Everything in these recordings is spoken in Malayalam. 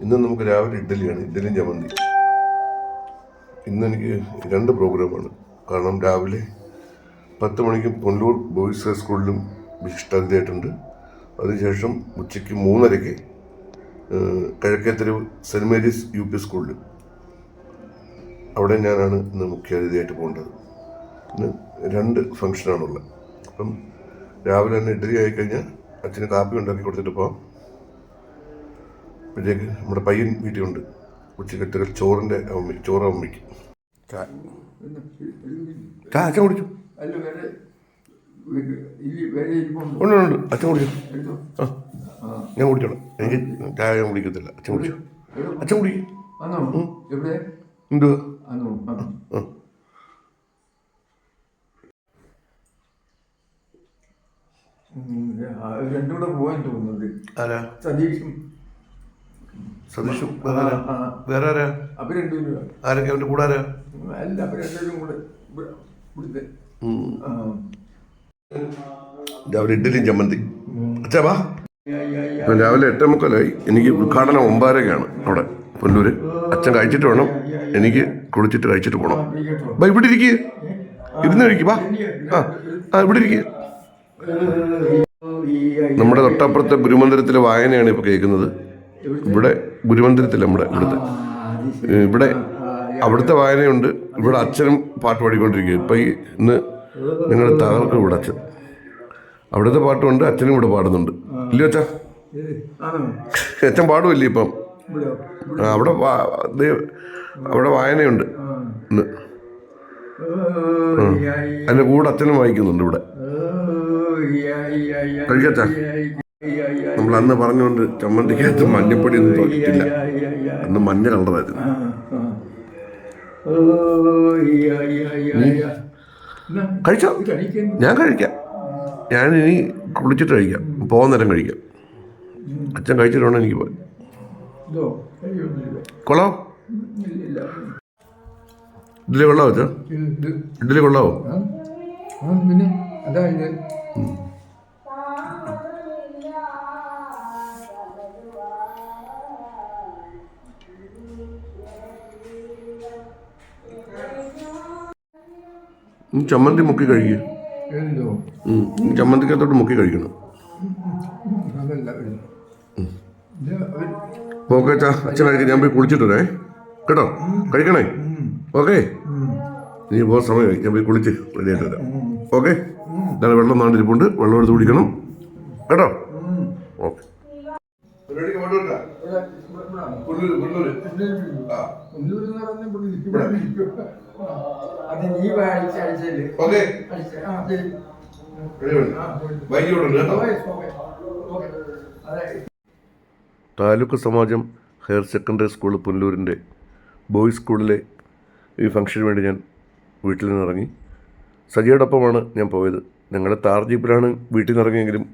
ഇന്ന് നമുക്ക് രാവിലെ ഇഡ്ഡലിയാണ് ഇഡ്ഡലിയും ചമ്മന്തി ഇന്ന് എനിക്ക് രണ്ട് പ്രോഗ്രാമാണ്. കാരണം രാവിലെ പത്ത് മണിക്ക് പൊന്നൂർ ബോയ്സ് ഹൈ സ്കൂളിലും വിശിഷ്ടാതിഥിയായിട്ടുണ്ട്. അതിനുശേഷം ഉച്ചയ്ക്ക് മൂന്നരയ്ക്ക് Kizhakkatheruvu saint Mary's U P സ്കൂളിൽ അവിടെ ഞാനാണ് ഇന്ന് മുഖ്യാതിഥിയായിട്ട് പോകേണ്ടത്. ഇന്ന് രണ്ട് ഫംഗ്ഷനാണുള്ളത്. അപ്പം രാവിലെ തന്നെ ഇഡ്ഡലി ആയിക്കഴിഞ്ഞാൽ അച്ഛന് കാപ്പി ഉണ്ടാക്കി കൊടുത്തിട്ട് പോകാം അപ്പോഴത്തേക്ക് നമ്മുടെ പയ്യൻ വീട്ടിലുണ്ട് ഉച്ചക്കത്തെ ചോറിന്റെ ചോറ് അമ്മയ്ക്ക്. അച്ഛൻ കുടിച്ചു? ഉണ്ട് ഉണ്ട് അച്ഛൻ കുടിച്ചു? ആ ഞാൻ കുടിച്ചോളാം. എനിക്ക് ചായ ഞാൻ കുടിക്കത്തില്ല. അച്ഛൻ കുടിച്ചു? അച്ഛൻ കുടിക്കും. രണ്ടും കൂടെ പോകാൻ തോന്നുന്നുണ്ട് സതീഷും സതീഷും വേറെ ആരാ. വേറെ ആരാ? അപ്പൊ രണ്ടുപേരും ആരൊക്കെ? അവന്റെ കൂടെ ആരാ? അല്ല അപ്പൊ രണ്ടുപേരും കൂടെ ഇവിടെ- ഇവിടുത്തെ. ഉം. ആ. രാവിലെ ഇഡ്ഡലിയും ചമ്മന്തി. അച്ഛാ വാ. ഇപ്പം രാവിലെ എട്ടേ മുക്കാലായി. എനിക്ക് ഉദ്ഘാടനം ഒമ്പതരക്കാണ് അവിടെ പുല്ലൂര് അച്ഛൻ കഴിച്ചിട്ട് വേണം. എനിക്ക് കുളിച്ചിട്ട് കഴിച്ചിട്ട് പോകണം കേട്ടോ. ബാ ഇവിടെ ഇരിക്കുക ഇരുന്ന് കഴിക്കുക വാ. ആ ആ ഇവിടെ ഇരിക്കുക നമ്മുടെ തൊട്ടപ്പുറത്തെ ഗുരുമന്ദിരത്തിലെ വായനയാണ് ഇപ്പോൾ കേൾക്കുന്നത്. ഇവിടെ ഗുരുമന്ദിരത്തിൽ നമ്മുടെ ഇവിടുത്തെ. ഇവിടെ അവിടുത്തെ വായനയുണ്ട്. ഇവിടെ അച്ഛനും പാട്ട് പാടിക്കൊണ്ടിരിക്കുക. ഇപ്പം ഈ ഇന്ന് നിങ്ങൾ തകർക്കും ഇവിടെ അച്ഛൻ. അവിടുത്തെ പാട്ടുമുണ്ട് അച്ഛനും ഇവിടെ പാടുന്നുണ്ട്. ഇല്ലയോ അച്ഛാ? അച്ഛൻ പാടുമല്ലേ ഇപ്പം? അവിടെ അവിടെ വായനയുണ്ട്. ഇന്ന്. അതിന്റെ കൂടെ അച്ഛനും വായിക്കുന്നുണ്ട് ഇവിടെ. കഴിക്കച്ചാ? നമ്മൾ അന്ന് പറഞ്ഞുകൊണ്ട് ചമ്മന്തിക്കകത്ത് മഞ്ഞപ്പൊടി ഒന്നും തോന്നിട്ടില്ല അന്ന് മഞ്ഞ കളറായിരുന്നു കഴിച്ചോ ഞാൻ കഴിക്കാം ഞാൻ ഇനി കുളിച്ചിട്ട് കഴിക്കാം പോകുന്ന നേരം കഴിക്കാം അച്ഛൻ കഴിച്ചിട്ടുണ്ട് എനിക്ക് പോയി കൊള്ളാവോ ഇഡ്ഡലി കൊള്ളാവോ അച്ഛൻ ഇഡ്ഡലി കൊള്ളാവോ പിന്നെ ഉം, ചമ്മന്തി മുക്കി കഴിക്കുക എന്തോ? ചമ്മന്തിക്കകത്തോട്ട് മുക്കി കഴിക്കണം. ഓക്കെ അച്ഛാ അച്ഛനായിരിക്കും കഴിക്കാം ഞാൻ പോയി കുളിച്ചിട്ടേ കേട്ടോ? കഴിക്കണേ? ഓക്കെ. ഇനി പോകുന്ന സമയമായി. ഞാൻ പോയി കുളിച്ച് റെഡി ആയിട്ട് വരാം. ഓക്കെ? ഞാൻ വെള്ളം നാണ്ടിരിപ്പുണ്ട് വെള്ളം എടുത്ത് കുടിക്കണം. കേട്ടോ? ഓക്കെ. അത് നീ അടിച്ച അടിച്ചല്ലേ ഓക്കെ. അടിച്ച. ആ ശരി. Taluk Samajam higher secondary school പുല്ലൂരിന്റെ boys സ്കൂളിലെ ഈ ഫംഗ്ഷന് വേണ്ടി ഞാൻ വീട്ടിൽ നിന്നിറങ്ങി. സജിയോടൊപ്പമാണ് ഞാൻ പോയത്. ഞങ്ങളുടെ താർ ജീപ്പിലാണ് വീട്ടിൽ നിന്ന് ഇറങ്ങിയെങ്കിലും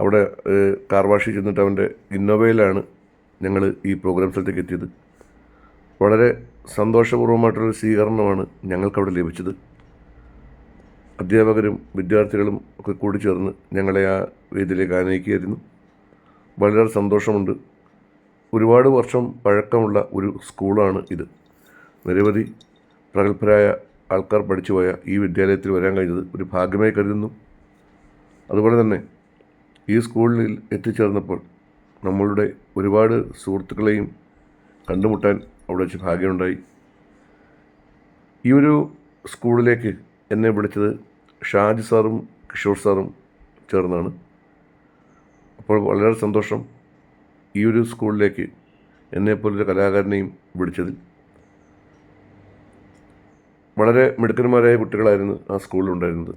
അവിടെ കാർവാഷി കാർ വാഷിൽ ചെന്നിട്ട് അവന്റെ ഇന്നോവയിലാണ് ഞങ്ങൾ ഈ പ്രോഗ്രാം സ്ഥലത്തേക്ക് എത്തിയത്. വളരെ സന്തോഷപൂർവമായിട്ടുള്ളൊരു സ്വീകരണമാണ് ഞങ്ങൾക്കവിടെ ലഭിച്ചത്. അധ്യാപകരും വിദ്യാർത്ഥികളും ഒക്കെ കൂടി ചേർന്ന് ഞങ്ങളെ ആ വേദിയിലേക്ക് ആനയിക്കുകയായിരുന്നു. വളരെ സന്തോഷമുണ്ട്. ഒരുപാട് വർഷം പഴക്കമുള്ള ഒരു സ്കൂളാണ് ഇത്. നിരവധി പ്രഗത്ഭരായ ആൾക്കാർ പഠിച്ചുപോയ ഈ വിദ്യാലയത്തിൽ വരാൻ കഴിഞ്ഞത് ഒരു ഭാഗ്യമായി കരുതുന്നു. അതുപോലെ തന്നെ ഈ സ്കൂളിൽ എത്തിച്ചേർന്നപ്പോൾ നമ്മളുടെ ഒരുപാട് സുഹൃത്തുക്കളെയും കണ്ടുമുട്ടാൻ അവിടെ വെച്ച് ഭാഗ്യമുണ്ടായി. ഈ ഒരു സ്കൂളിലേക്ക് എന്നെ വിളിച്ചത് ഷാജി സാറും കിഷോർ സാറും ചേർന്നാണ്. അപ്പോൾ വളരെ സന്തോഷം ഈ ഒരു സ്കൂളിലേക്ക് എന്നെപ്പോലൊരു കലാകാരനെയും വിളിച്ചതിൽ. വളരെ മിടുക്കന്മാരായ കുട്ടികളായിരുന്നു ആ സ്കൂളിലുണ്ടായിരുന്നത്.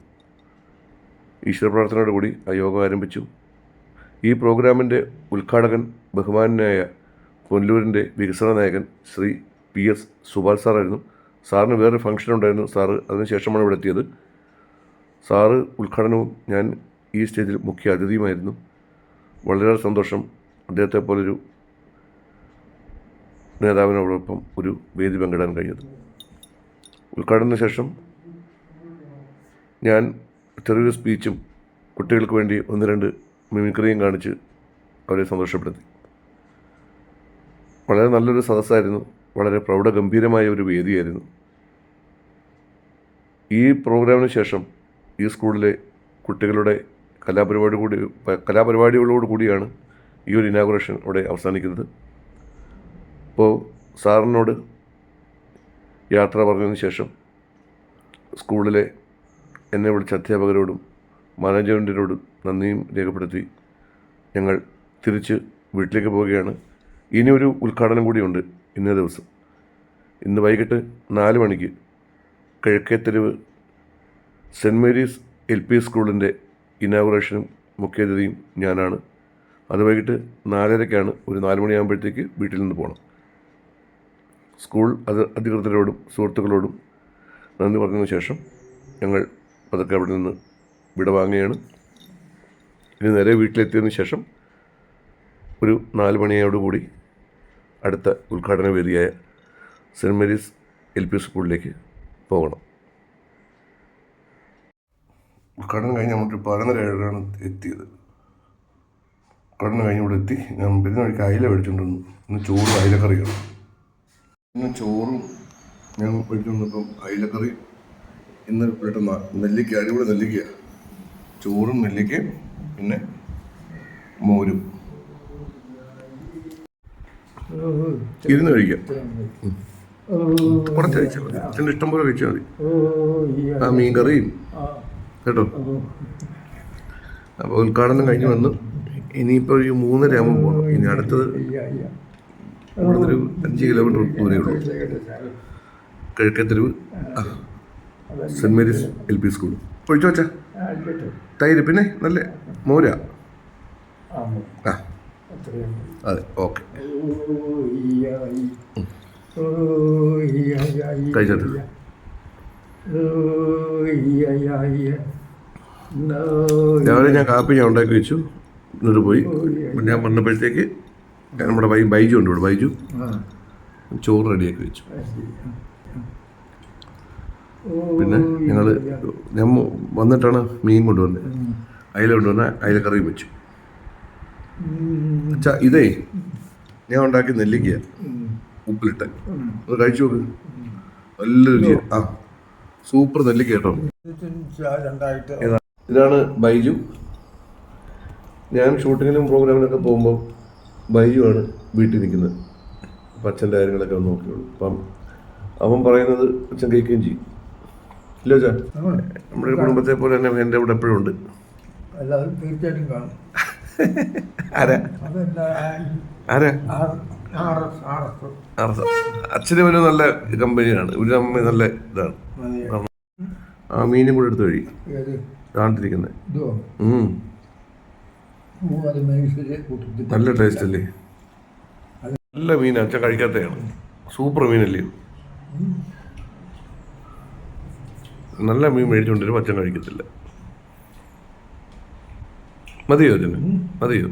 ഈശ്വര പ്രാർത്ഥനയോടുകൂടി ആ യോഗം ആരംഭിച്ചു. ഈ പ്രോഗ്രാമിന്റെ ഉദ്ഘാടകൻ ബഹുമാനായ പൊല്ലൂരിന്റെ വികസന നായകൻ ശ്രീ പി എസ് സുഭാൽ സാറായിരുന്നു. സാറിന് വേറൊരു ഫംഗ്ഷൻ ഉണ്ടായിരുന്നു. സാറ് അതിനുശേഷമാണ് ഇവിടെ എത്തിയത്. സാറ് ഉദ്ഘാടനവും ഞാൻ ഈ സ്റ്റേജിൽ മുഖ്യ അതിഥിയുമായിരുന്നു. വളരെ സന്തോഷം. അദ്ദേഹത്തെ പോലൊരു നേതാവിനോടൊപ്പം ഒരു വേദി പങ്കിടാൻ കഴിഞ്ഞത്. ഉദ്ഘാടനത്തിന് ശേഷം ഞാൻ ചെറിയൊരു സ്പീച്ചും കുട്ടികൾക്ക് വേണ്ടി ഒന്ന് രണ്ട് മിമിക്രിയും കാണിച്ച് അവരെ സന്തോഷപ്പെടുത്തി. വളരെ നല്ലൊരു സദസ്സായിരുന്നു. വളരെ പ്രൗഢഗംഭീരമായ ഒരു വേദിയായിരുന്നു. ഈ പ്രോഗ്രാമിന് ശേഷം ഈ സ്കൂളിലെ കുട്ടികളുടെ കലാപരിപാടി കൂടി കലാപരിപാടികളോട് കൂടിയാണ് ഈ ഒരു ഇനാഗുറേഷൻ ഇവിടെ അവസാനിക്കുന്നത്. അപ്പോൾ സാറിനോട് യാത്ര പറഞ്ഞതിന് ശേഷം സ്കൂളിലെ എന്നെ വിളിച്ച അധ്യാപകരോടും മാനേജ്മെന്റിനോടും നന്ദിയും രേഖപ്പെടുത്തി ഞങ്ങൾ തിരിച്ച് വീട്ടിലേക്ക് പോവുകയാണ്. ഇനിയൊരു ഉദ്ഘാടനം കൂടിയുണ്ട് ഇന്നേ ദിവസം. ഇന്ന് വൈകിട്ട് നാല് മണിക്ക് Kizhakkatheruvu saint Mary's L P സ്കൂളിന്റെ ഇനാഗുറേഷനും മുഖ്യാതിഥിയും ഞാനാണ്. അത് വൈകിട്ട് നാലരയ്ക്കാണ് ഒരു നാല് മണിയാകുമ്പോഴത്തേക്ക് വീട്ടിൽ നിന്ന് പോകണം. സ്കൂൾ അത് അധികൃതരോടും സുഹൃത്തുക്കളോടും നന്ദി പറഞ്ഞതിന് ശേഷം ഞങ്ങൾ പതുക്കെ അവിടെ നിന്ന് വിടവാങ്ങുകയാണ് ഇനി നേരെ വീട്ടിലെത്തിയതിന് ശേഷം ഒരു നാല് മണിയോടുകൂടി അടുത്ത ഉദ്ഘാടന വേദിയായ സെന്റ് മേരീസ് എൽ പി സ്കൂളിലേക്ക് പോകണം. ഉദ്ഘാടനം കഴിഞ്ഞ് നമ്മൾ പതിനൊന്നര ഏഴാണ് എത്തിയത്. ഉദ്ഘാടനം കഴിഞ്ഞ് ഇവിടെ എത്തി. ഞാൻ പിന്നെ വഴിക്ക് അയില മേടിച്ചുകൊണ്ടിരുന്നു ഇന്ന് ചോറും അയിലക്കറിയാണ്. ഇന്ന് ചോറും ഞാൻ മേടിച്ചുകൊണ്ടിപ്പം അയിലക്കറി ഇന്നൊരു പെട്ടെന്ന് നെല്ലിക്ക അടിപൊളി നെല്ലിക്കയാണ് ചോറും നെല്ലിക്കയും പിന്നെ മോരും. ഇരുന്ന് കഴിക്കാം കുറച്ച് കഴിച്ചാൽ മതി അച്ഛന്റെ ഇഷ്ടം പോലെ കഴിച്ചാൽ മതി ആ മീൻ കറിയും കേട്ടോ? അപ്പോൾ ഉദ്ഘാടനം കഴിഞ്ഞ് വന്നു. ഇനിയിപ്പോൾ ഒരു മൂന്നര ആകുമ്പോൾ പോകണം ഇനി അടുത്തത് ഇവിടുന്നൊരു അഞ്ച് കിലോമീറ്റർ ദൂരേ ഉള്ളൂ. Kizhakkatheruvu saint Mary's L P school. ഒഴിച്ചു വച്ചാ തൈര് പിന്നെ നല്ല മോര. ആ. അതെ ഞാൻ കാപ്പി ഞാൻ ഉണ്ടാക്കി വെച്ചു. എന്നിട്ട് പോയി. ഞാൻ വന്നപ്പോഴത്തേക്ക് നമ്മുടെ ബൈ ബൈജു ഉണ്ട് ഇവിടെ. ബൈജു ചോറ് റെഡിയാക്കി വെച്ചു. പിന്നെ ഞങ്ങൾ ഞാൻ വന്നിട്ടാണ് മീൻ കൊണ്ടുവന്നത്. അയില കൊണ്ടുവന്ന കറി വെച്ചു. അച്ഛാ ഇതേ ഞാൻ ഉണ്ടാക്കി നെല്ലിക്ക. ഉപ്പിലിട്ട്. അത് കഴിച്ചു നോക്ക്. നല്ല രുചി. ആ സൂപ്പർ നെല്ലിക്ക കേട്ടോ. ഇതാണ് ബൈജു. ഞാൻ ഷൂട്ടിങ്ങിനും പ്രോഗ്രാമിനൊക്കെ പോകുമ്പോൾ ബൈജു ആണ് വീട്ടിൽ നിൽക്കുന്നത്. അപ്പം അച്ഛന്റെ കാര്യങ്ങളൊക്കെ ഒന്ന് നോക്കിയുള്ളൂ അപ്പം അവൻ പറയുന്നത് അച്ഛൻ കേൾക്കുകയും ചെയ്യും. ഇല്ല അച്ഛാ? നമ്മുടെ കുടുംബത്തെ പോലെ തന്നെ എന്റെ ഇവിടെ എപ്പോഴും ഉണ്ട്. എല്ലാവരും തീർച്ചയായിട്ടും കാണും. ആരാ? അച്ഛന് ഒരു നല്ല കമ്പനിയാണ് ഒരു അമ്മ നല്ല ഇതാണ്. ആ മീനും കൂടെ എടുത്ത് വഴി. കാണിട്ടിരിക്കുന്നത് നല്ല ടേസ്റ്റ് അല്ലേ നല്ല മീൻ അച്ഛൻ കഴിക്കാത്തതാണ് സൂപ്പർ മീനല്ലേ? നല്ല മീൻ മേടിച്ചുകൊണ്ടിരുമ്പോൾ അച്ഛൻ കഴിക്കത്തില്ല. മതിയോ അച്ഛന്? മതിയോ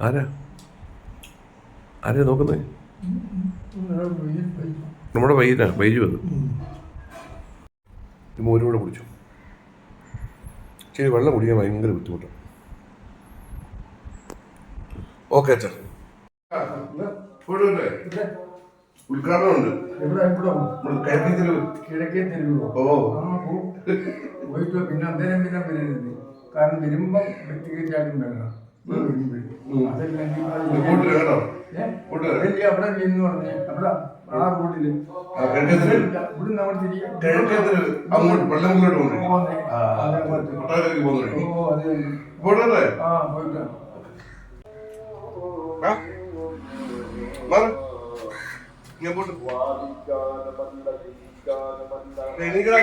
ആരാ? ആരാ നോക്കുന്നേ? നമ്മുടെ വൈകിട്ടാ വൈകി വന്നു ഈ മോരും കൂടെ കുടിച്ചു. ശരി വെള്ളം കുടിക്കാൻ ഭയങ്കര ബുദ്ധിമുട്ടാണ് ഓക്കെ അച്ഛൻ ഉദ്ഘാടനം ഉണ്ട് ഇവിടെ ഇവിടെ കിഴക്കേ തെരുവ് ഓ. ആ പോയിട്ട്. പിന്നെ അന്നേരം പിന്നെ വരരുത് കാരണം വരുമ്പം വ്യക്തിഗതാലും വരണം അതല്ലെങ്കിൽ അവിടെ നിന്ന് പറഞ്ഞേ. അവിടെ ആ റോഡിൽ ഇവിടുന്ന് അവിടെ തിരികെ അങ്ങോട്ട് വെള്ളമുള്ളോട്ട് പോകുന്നു ആ പോയിട്ട് ഞാൻ പോട്ടെ. എനിക്കടാ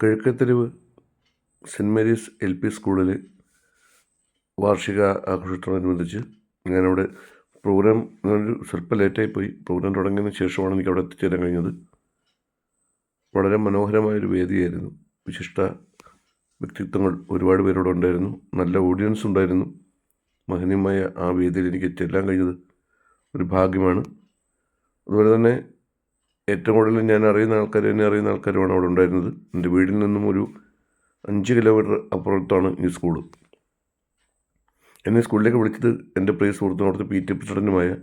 Kizhakkatheruvu saint Mary's L P സ്കൂളിൽ വാർഷിക ആഘോഷത്തോടനുബന്ധിച്ച് ഞാനവിടെ പ്രോഗ്രാം ഒരു സ്വല്പം ലേറ്റായി പോയി. പ്രോഗ്രാം തുടങ്ങിയതിന് ശേഷമാണ് എനിക്ക് അവിടെ എത്തിച്ചേരാൻ കഴിഞ്ഞത്. വളരെ മനോഹരമായൊരു വേദിയായിരുന്നു. വിശിഷ്ട വ്യക്തിത്വങ്ങൾ ഒരുപാട് പേരോട് ഉണ്ടായിരുന്നു. നല്ല ഓഡിയൻസ് ഉണ്ടായിരുന്നു. മഹനീയമായ ആ വേദിയിൽ എനിക്ക് ചെല്ലാൻ കഴിഞ്ഞത് ഒരു ഭാഗ്യമാണ്. അതുപോലെ തന്നെ ഏറ്റവും കൂടുതൽ ഞാൻ അറിയുന്ന ആൾക്കാർ എന്നെ അറിയുന്ന ആൾക്കാരുമാണ് അവിടെ ഉണ്ടായിരുന്നത്. എന്റെ വീടിൽ നിന്നും ഒരു അഞ്ച് കിലോമീറ്റർ അപ്പുറത്താണ് ഈ സ്കൂൾ എന്നെ സ്കൂളിലേക്ക് വിളിച്ചത് എന്റെ പ്രിയ സുഹൃത്തിനോടത്ത് പി ടി പ്രസിഡന്റുമായ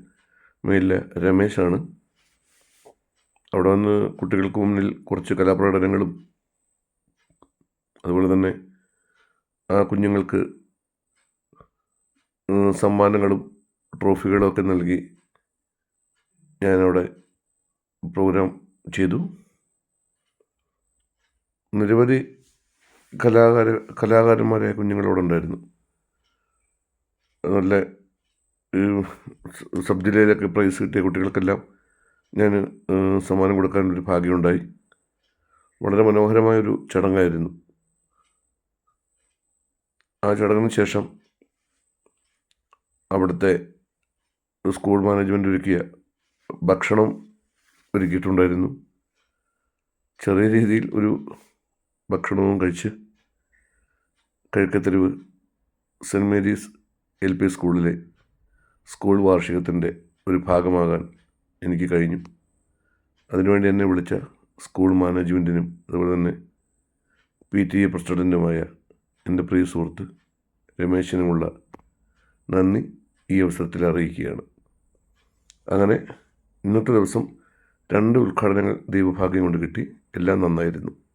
മേലിലെ രമേശാണ്. അവിടെ വന്ന് കുട്ടികൾക്ക് മുന്നിൽ കുറച്ച് കലാപ്രകടനങ്ങളും അതുപോലെ തന്നെ ആ കുഞ്ഞുങ്ങൾക്ക് സമ്മാനങ്ങളും ട്രോഫികളും ഒക്കെ നൽകി ഞാനവിടെ പ്രോഗ്രാം ചെയ്തു. നിരവധി കലാകാര കലാകാരന്മാരായ കുഞ്ഞുങ്ങളവിടെ ഉണ്ടായിരുന്നു. നല്ല സബ് ജില്ലയിലൊക്കെ പ്രൈസ് കിട്ടിയ കുട്ടികൾക്കെല്ലാം ഞാൻ സമ്മാനം കൊടുക്കാൻ ഒരു ഭാഗ്യമുണ്ടായി. വളരെ മനോഹരമായൊരു ചടങ്ങായിരുന്നു. ആ ചടങ്ങിന് ശേഷം അവിടുത്തെ സ്കൂൾ മാനേജ്മെന്റ് ഒരുക്കിയ ഭക്ഷണം ഒരുക്കിയിട്ടുണ്ടായിരുന്നു. ചെറിയ രീതിയിൽ ഒരു ഭക്ഷണവും കഴിച്ച് Kizhakkatheruvu saint Mary's L P സ്കൂളിലെ സ്കൂൾ വാർഷികത്തിന്റെ ഒരു ഭാഗമാകാൻ എനിക്ക് കഴിഞ്ഞു. അതിനുവേണ്ടി എന്നെ വിളിച്ച സ്കൂൾ മാനേജ്മെന്റിനും അതുപോലെ തന്നെ പി ടി എ പ്രസിഡന്റുമായ എന്റെ പ്രിയ സുഹൃത്ത് രമേശിനുമുള്ള നന്ദി ഈ അവസരത്തിൽ അറിയിക്കുകയാണ്. അങ്ങനെ ഇന്നത്തെ ദിവസം രണ്ട് ഉദ്ഘാടനങ്ങൾ ദൈവഭാഗ്യം കൊണ്ട് കിട്ടി. എല്ലാം നന്നായിരുന്നു.